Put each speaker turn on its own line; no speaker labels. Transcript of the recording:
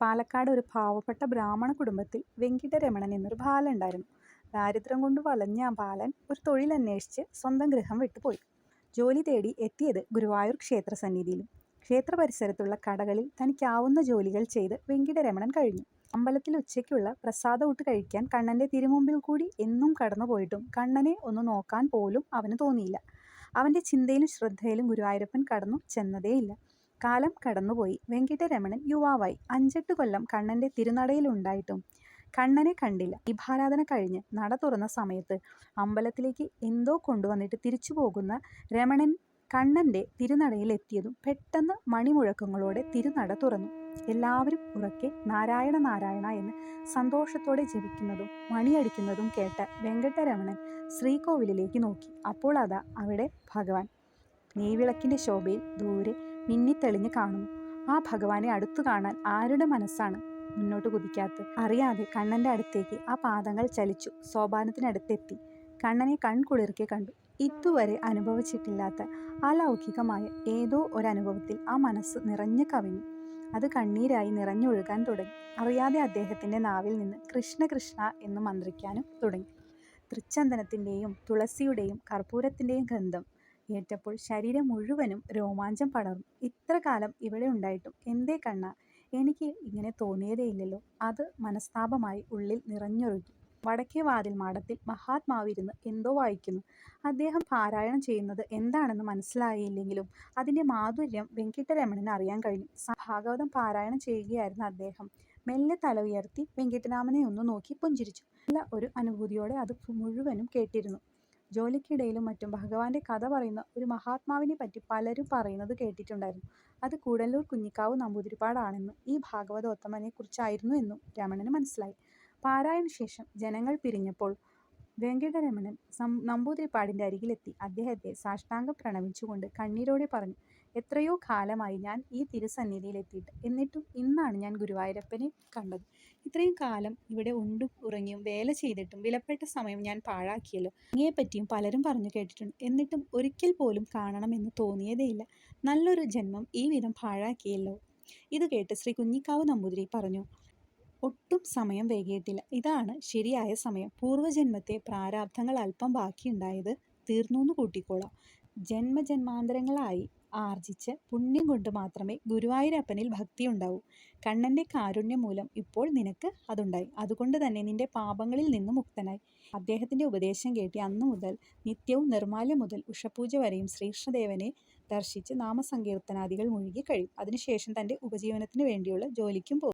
പാലക്കാട് ഒരു പാവപ്പെട്ട ബ്രാഹ്മണ കുടുംബത്തിൽ വെങ്കിട്ടരമണൻ എന്നൊരു ബാലൻ ഉണ്ടായിരുന്നു. ദാരിദ്ര്യം കൊണ്ട് വലഞ്ഞ ആ ബാലൻ ഒരു തൊഴിലന്വേഷിച്ച് സ്വന്തം ഗൃഹം വിട്ടുപോയി. ജോലി തേടി എത്തിയത് ഗുരുവായൂർ ക്ഷേത്ര സന്നിധിയിലും ക്ഷേത്ര പരിസരത്തുള്ള കടകളിൽ തനിക്കാവുന്ന ജോലികൾ ചെയ്ത് വെങ്കിട്ടരമണൻ കഴിഞ്ഞു. അമ്പലത്തിൽ ഉച്ചയ്ക്കുള്ള പ്രസാദഊട്ട് കഴിക്കാൻ കണ്ണന്റെ തിരുമുമ്പിൽ കൂടി എന്നും കടന്നുപോയിട്ടും കണ്ണനെ ഒന്ന് നോക്കാൻ പോലും അവന് തോന്നിയില്ല. അവന്റെ ചിന്തയിലും ശ്രദ്ധയിലും ഗുരുവായൂരപ്പൻ കടന്നു ചെന്നതേയില്ല. കാലം കടന്നുപോയി. വെങ്കിട്ടരമണൻ യുവാവായി. അഞ്ചെട്ട് കൊല്ലം കണ്ണന്റെ തിരുനടയിലുണ്ടായിട്ടും കണ്ണനെ കണ്ടില്ല. ദീപാരാധന കഴിഞ്ഞ് നട തുറന്ന സമയത്ത് അമ്പലത്തിലേക്ക് എന്തോ കൊണ്ടുവന്നിട്ട് തിരിച്ചു പോകുന്ന രമണൻ കണ്ണന്റെ തിരുനടയിൽ എത്തിയതും പെട്ടെന്ന് മണിമുഴക്കങ്ങളോടെ തിരുനട തുറന്നു. എല്ലാവരും ഉറക്കെ നാരായണ നാരായണ എന്ന് സന്തോഷത്തോടെ ജപിക്കുന്നതും മണിയടിക്കുന്നതും കേട്ട വെങ്കട്ടരമണൻ ശ്രീകോവിലിലേക്ക് നോക്കി. അപ്പോൾ അതാ അവിടെ ഭഗവാൻ നെയ്വിളക്കിന്റെ ശോഭയിൽ ദൂരെ മിന്നിത്തെളിഞ്ഞ് കാണുന്നു. ആ ഭഗവാനെ അടുത്തു കാണാൻ ആരുടെ മനസ്സാണ് മുന്നോട്ട് കുതിക്കാത്ത അറിയാതെ കണ്ണന്റെ അടുത്തേക്ക് ആ പാദങ്ങൾ ചലിച്ചു. സോപാനത്തിനടുത്തെത്തി കണ്ണനെ കൺകുളിർക്കെ കണ്ടു. ഇതുവരെ അനുഭവിച്ചിട്ടില്ലാത്ത അലൗകികമായ ഏതോ ഒരനുഭവത്തിൽ ആ മനസ്സ് നിറഞ്ഞു കവിഞ്ഞു. അത് കണ്ണീരായി നിറഞ്ഞൊഴുകാൻ തുടങ്ങി. അറിയാതെ അദ്ദേഹത്തിന്റെ നാവിൽ നിന്ന് കൃഷ്ണ കൃഷ്ണ എന്ന് മന്ത്രിക്കാനും തുടങ്ങി. തൃച്ചന്ദനത്തിന്റെയും തുളസിയുടെയും കർപ്പൂരത്തിന്റെയും ഗന്ധം ഏറ്റപ്പോൾ ശരീരം മുഴുവനും രോമാഞ്ചം പടർന്നു. ഇത്ര കാലം ഇവിടെ ഉണ്ടായിട്ടും എന്തേ കണ്ണ എനിക്ക് ഇങ്ങനെ തോന്നിയതേയില്ലല്ലോ. അത് മനസ്താപമായി ഉള്ളിൽ നിറഞ്ഞൊഴുകി. വടക്കേ വാതിൽ മാടത്തിൽ മഹാത്മാവിരുന്ന് എന്തോ വായിക്കുന്നു. അദ്ദേഹം പാരായണം ചെയ്യുന്നത് എന്താണെന്ന് മനസ്സിലായില്ലെങ്കിലും അതിന്റെ മാധുര്യം വെങ്കിട്ടരമണന് അറിയാൻ കഴിഞ്ഞു. ഭാഗവതം പാരായണം ചെയ്യുകയായിരുന്ന അദ്ദേഹം മെല്ലെ തല ഉയർത്തി വെങ്കിട്ടരാമനെ ഒന്ന് നോക്കി പുഞ്ചിരിച്ചു. നല്ല ഒരു അനുഭൂതിയോടെ അത് മുഴുവനും കേട്ടിരുന്നു. ജോലിക്കിടയിലും മറ്റും ഭഗവാന്റെ കഥ പറയുന്ന ഒരു മഹാത്മാവിനെ പറ്റി പലരും പറയുന്നത് കേട്ടിട്ടുണ്ടായിരുന്നു. അത് കൂടല്ലൂർ കുഞ്ഞിക്കാവ് നമ്പൂതിരിപ്പാടാണെന്നും ഈ ഭാഗവതോത്തമനെക്കുറിച്ചായിരുന്നു എന്നും രമണന് മനസ്സിലായി. പാരായണ ശേഷം ജനങ്ങൾ പിരിഞ്ഞപ്പോൾ വെങ്കിട്ടരമണൻ നമ്പൂതിരിപ്പാടിന്റെ അരികിലെത്തി അദ്ദേഹത്തെ സാഷ്ടാംഗം പ്രണമിച്ചുകൊണ്ട് കണ്ണീരോടെ പറഞ്ഞു എത്രയോ കാലമായി ഞാൻ ഈ തിരുസന്നിധിയിൽ എത്തിയിട്ട്. എന്നിട്ടും ഇന്നാണ് ഞാൻ ഗുരുവായൂരപ്പനെ കണ്ടത്. ഇത്രയും കാലം ഇവിടെ ഉണ്ടും ഉറങ്ങിയും വേല ചെയ്തിട്ടും വിലപ്പെട്ട സമയം ഞാൻ പാഴാക്കിയല്ലോ. അങ്ങയെ പറ്റിയും പലരും പറഞ്ഞു കേട്ടിട്ടുണ്ട്. എന്നിട്ടും ഒരിക്കൽ പോലും കാണണമെന്ന് തോന്നിയതേയില്ല. നല്ലൊരു ജന്മം ഈ വിധം പാഴാക്കിയല്ലോ. ഇത് കേട്ട് ശ്രീ കുഞ്ഞിക്കാവ് നമ്പൂതിരി പറഞ്ഞു ഒട്ടും സമയം വൈകിയിട്ടില്ല. ഇതാണ് ശരിയായ സമയം. പൂർവജന്മത്തെ പ്രാരാബ്ധങ്ങൾ അല്പം ബാക്കിയുണ്ടായത് തീർന്നു എന്ന് കൂട്ടിക്കോളാം. ജന്മജന്മാന്തരങ്ങളായി ആർജിച്ച പുണ്യം കൊണ്ട് മാത്രമേ ഗുരുവായൂരപ്പനിൽ ഭക്തി ഉണ്ടാവൂ കണ്ണന്റെ കാരുണ്യം മൂലം ഇപ്പോൾ നിനക്ക് അതുണ്ടായി. അതുകൊണ്ട് തന്നെ നിന്റെ പാപങ്ങളിൽ നിന്ന് മുക്തനായി. അദ്ദേഹത്തിന്റെ ഉപദേശം കേട്ടി അന്നു മുതൽ നിത്യവും നിർമ്മാല്യം മുതൽ ഉഷപൂജ വരെയും ശ്രീകൃഷ്ണദേവനെ ദർശിച്ച് നാമസങ്കീർത്തനാദികൾ മുഴുകി കഴിയും. അതിനുശേഷം തന്റെ ഉപജീവനത്തിന് വേണ്ടിയുള്ള ജോലിക്കും പോകും.